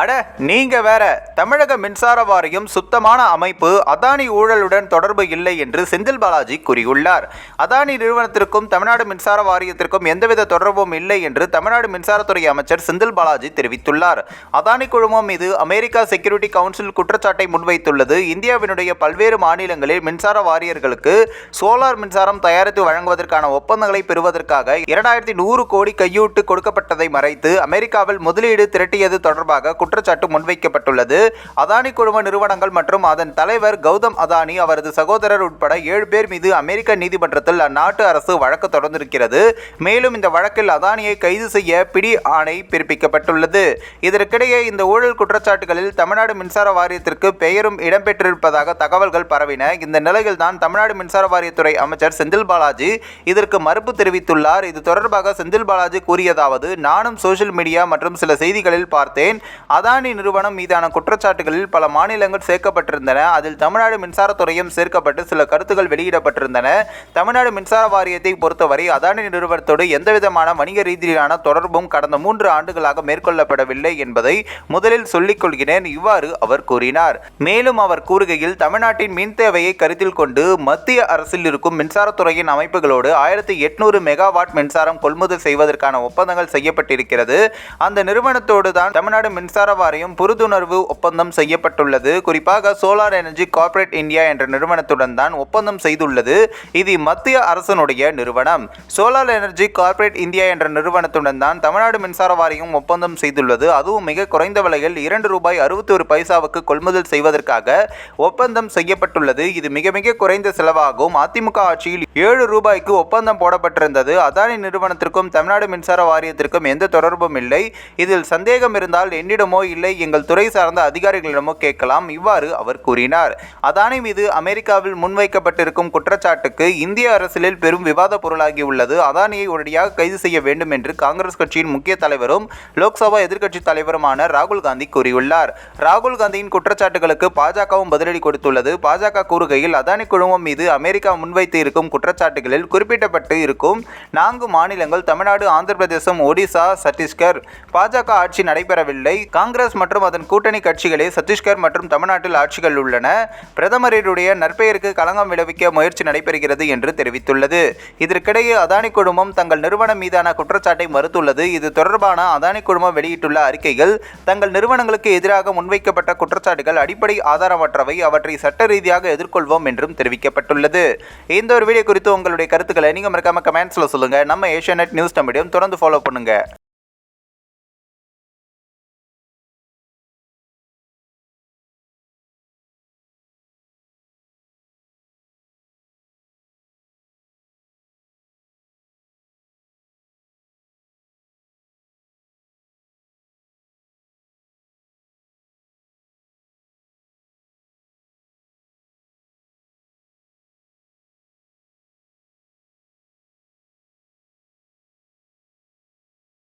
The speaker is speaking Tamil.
அட நீங்க வேற. தமிழக மின்சார வாரியம் சுத்தமான அமைப்பு அதானி ஊழலுடன் தொடர்பு இல்லை என்று செந்தில் பாலாஜி கூறியுள்ளார். அதானி நிறுவனத்திற்கும் தமிழ்நாடு மின்சார வாரியத்திற்கும் எந்தவித தொடர்பும் இல்லை என்று தமிழ்நாடு மின்சாரத்துறை அமைச்சர் செந்தில் பாலாஜி தெரிவித்துள்ளார். அதானி குழுமம் மீது அமெரிக்கா செக்யூரிட்டி கவுன்சில் குற்றச்சாட்டை முன்வைத்துள்ளது. இந்தியாவினுடைய பல்வேறு மாநிலங்களில் மின்சார வாரியர்களுக்கு சோலார் மின்சாரம் தயாரித்து வழங்குவதற்கான ஒப்பந்தங்களை பெறுவதற்காக இரண்டாயிரத்தி நூறு கோடி கையூட்டு கொடுக்கப்பட்டதை மறைத்து அமெரிக்காவில் முதலீடு திரட்டியது தொடர்பாக குற்றச்சாட்டு முன்வைக்கப்பட்டுள்ளது. அதானி குழும நிறுவனங்கள் மற்றும் அதன் தலைவர் கௌதம் அதானி அவரது சகோதரர் உட்பட ஏழு பேர் மீது அமெரிக்க நீதிமன்றத்தில் அந்நாட்டு அரசு வழக்கு தொடர்ந்திருக்கிறது. மேலும் இந்த வழக்கில் அதானியை கைது செய்ய பிடி ஆணை பிறப்பிக்கப்பட்டுள்ளது. இதற்கிடையே இந்த ஊழல் குற்றச்சாட்டுகளில் தமிழ்நாடு மின்சார வாரியத்திற்கு பெயரும் இடம்பெற்றிருப்பதாக தகவல்கள் பரவின. இந்த நிலையில் தான் தமிழ்நாடு மின்சார வாரியத்துறை அமைச்சர் செந்தில் பாலாஜி இதற்கு மறுப்பு தெரிவித்துள்ளார். இது தொடர்பாக செந்தில் பாலாஜி கூறியதாவது நானும் சோஷியல் மீடியா மற்றும் சில செய்திகளில் பார்த்தேன். அதானி நிறுவனம் மீதான குற்றச்சாட்டுகளில் பல மாநிலங்கள் சேர்க்கப்பட்டிருந்தன. அதில் தமிழ்நாடு மின்சாரத்துறையும் சேர்க்கப்பட்டு சில கருத்துக்கள் வெளியிடப்பட்டிருந்தன. தமிழ்நாடு மின்சார வாரியத்தை பொறுத்தவரை அதானி நிறுவனத்தோடு எந்தவிதமான வணிக ரீதியிலான தொடர்பும் கடந்த மூன்று ஆண்டுகளாக மேற்கொள்ளப்படவில்லை என்பதை முதலில் சொல்லிக் கொள்கிறேன் இவ்வாறு அவர் கூறினார். மேலும் அவர் கூறுகையில் தமிழ்நாட்டின் மின் தேவையை கருத்தில் கொண்டு மத்திய அரசில் இருக்கும் மின்சாரத்துறையின் அமைப்புகளோடு ஆயிரத்தி எட்நூறு மெகாவாட் மின்சாரம் கொள்முதல் செய்வதற்கான ஒப்பந்தங்கள் செய்யப்பட்டிருக்கிறது. அந்த நிறுவனத்தோடு தான் தமிழ்நாடு மின்சார வாரியம் புரிந்துணர்வு ஒப்பந்தம் செய்யப்பட்டுள்ளது. குறிப்பாக சோலார் எனர்ஜி கார்ப்பரேட் இந்தியா என்ற நிறுவனத்துடன் தான் ஒப்பந்தம் செய்துள்ளது. இது மத்திய அரசனுடைய நிறுவனம். சோலார் எனர்ஜி கார்ப்பரேட் இந்தியா என்ற நிறுவனத்துடன் தான் தமிழ்நாடு மின்சார வாரியம் ஒப்பந்தம் செய்துள்ளது. அதுவும் மிக குறைந்த விலையில் இரண்டு ரூபாய் அறுபத்தி ஒரு பைசாவுக்கு கொள்முதல் செய்வதற்காக ஒப்பந்தம் செய்யப்பட்டுள்ளது. இது மிக மிக குறைந்த செலவாகும். அதிமுக ஆட்சியில் ஏழு ரூபாய்க்கு ஒப்பந்தம் போடப்பட்டிருந்தது. அதானி நிறுவனத்திற்கும் தமிழ்நாடு மின்சார வாரியத்திற்கும் எந்த தொடர்பும் இல்லை. இதில் சந்தேகம் இருந்தால் என்னிடம் இல்லை எங்கள் துறை சார்ந்த அதிகாரிகளிடமோ கேட்கலாம் இவ்வாறு அவர் கூறினார். அதானி மீது அமெரிக்காவில் முன்வைக்கப்பட்டிருக்கும் குற்றச்சாட்டுக்கு இந்திய அரசியலில் பெரும் விவாத பொருளாகியுள்ளது அதானியை உடனடியாக கைது செய்ய வேண்டும் என்று காங்கிரஸ் கட்சியின் முக்கிய தலைவரும் லோக்சபா எதிர்க்கட்சி தலைவருமான ராகுல் காந்தி கூறியுள்ளார். ராகுல் காந்தியின் குற்றச்சாட்டுகளுக்கு பாஜகவும் பதிலடி கொடுத்துள்ளது. பாஜக கூறுகையில் அதானி குழுமம் மீது அமெரிக்கா முன்வைத்து இருக்கும் குற்றச்சாட்டுகளில் குறிப்பிடப்பட்டு இருக்கும் நான்கு மாநிலங்கள் தமிழ்நாடு ஆந்திர பிரதேசம் ஒடிசா சத்தீஸ்கர் பாஜக ஆட்சி நடைபெறவில்லை. காங்கிரஸ் மற்றும் அதன் கூட்டணி கட்சிகளே சத்தீஸ்கர் மற்றும் தமிழ்நாட்டில் ஆட்சிகள் உள்ளன. பிரதமரினுடைய நற்பெயருக்கு களங்கம் விளைவிக்க முயற்சி நடைபெறுகிறது என்று தெரிவித்துள்ளது. இதற்கிடையே அதானி குழுமம் தங்கள் நிறுவனம் மீதான குற்றச்சாட்டை மறுத்துள்ளது. இது தொடர்பான அதானி குழுமம் வெளியிட்டுள்ள அறிக்கைகள் தங்கள் நிறுவனங்களுக்கு எதிராக முன்வைக்கப்பட்ட குற்றச்சாட்டுகள் அடிப்படை ஆதாரமற்றவை. அவற்றை சட்ட ரீதியாக எதிர்கொள்வோம் என்றும் தெரிவிக்கப்பட்டுள்ளது. இந்த ஒரு வீடியோ குறித்து உங்களுடைய கருத்துக்களை நீங்கள் மறக்காம கமெண்ட்ஸில் சொல்லுங்கள் நம்ம ஏஷியா நியூஸ் தமிழையும் தொடர்ந்து ஃபாலோ பண்ணுங்கள்